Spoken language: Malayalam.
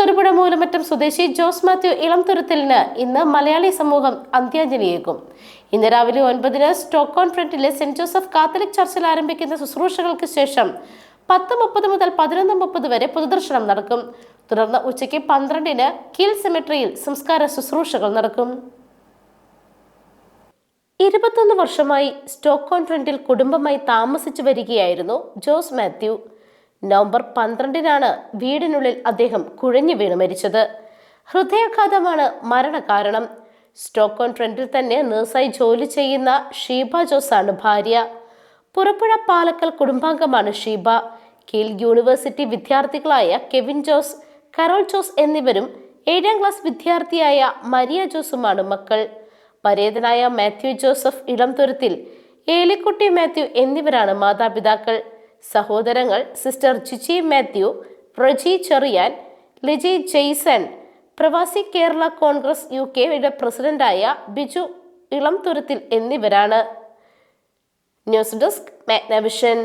തൊടുപുഴ മൂലമറ്റം സ്വദേശി ജോസ് മാത്യു ഇളം തുരുത്തലിന് ഇന്ന് മലയാളി സമൂഹം അന്ത്യാഞ്ജലിയേക്കും. ഇന്ന് രാവിലെ ഒൻപതിന് സ്റ്റോക്കോൺ ഫ്രണ്ടിലെ സെന്റ് ജോസഫ് കാത്തലിക് ചർച്ചിൽ ആരംഭിക്കുന്ന ശുശ്രൂഷകൾക്ക് ശേഷം പത്ത് മുപ്പത് മുതൽ പതിനൊന്ന് മുപ്പത് വരെ പൊതുദർശനം നടക്കും. തുടർന്ന് ഉച്ചയ്ക്ക് പന്ത്രണ്ടിന് കീൽ സെമിട്രിയിൽ സംസ്കാര ശുശ്രൂഷകൾ നടക്കും. ഇരുപത്തൊന്ന് വർഷമായി സ്റ്റോക്ക് കോൺഫ്രണ്ടിൽ കുടുംബമായി താമസിച്ചു വരികയായിരുന്നു ജോസ് മാത്യു. നവംബർ പന്ത്രണ്ടിനാണ് വീടിനുള്ളിൽ അദ്ദേഹം കുഴഞ്ഞു വീണ് മരിച്ചത്. ഹൃദയാഘാതമാണ് മരണകാരണം. സ്റ്റോക്കോൺ ട്രെൻഡിൽ തന്നെ നഴ്സായി ജോലി ചെയ്യുന്ന ഷീബ ജോസാണ് ഭാര്യ. പുറപ്പുഴ പാലക്കൽ കുടുംബാംഗമാണ് ഷീബ. കീൽ യൂണിവേഴ്സിറ്റി വിദ്യാർത്ഥികളായ കെവിൻ ജോസ് കരോൾ ജോസ് എന്നിവരും ഏഴാം ക്ലാസ് വിദ്യാർത്ഥിയായ മരിയ ജോസുമാണ് മക്കൾ. പരേതനായ മാത്യു ജോസഫ് ഇളംതുരത്തിൽ ഏലിക്കുട്ടി മാത്യു എന്നിവരാണ് മാതാപിതാക്കൾ. സഹോദരങ്ങൾ സിസ്റ്റർ ജിജി മാത്യു പ്രജി ചെറിയാൻ ലിജി ജെയ്സൺ പ്രവാസി കേരള കോൺഗ്രസ് യു കെയുടെ പ്രസിഡന്റായ ബിജു ഇളംതുരുത്തിൽ എന്നിവരാണ്. News desk Magnavision.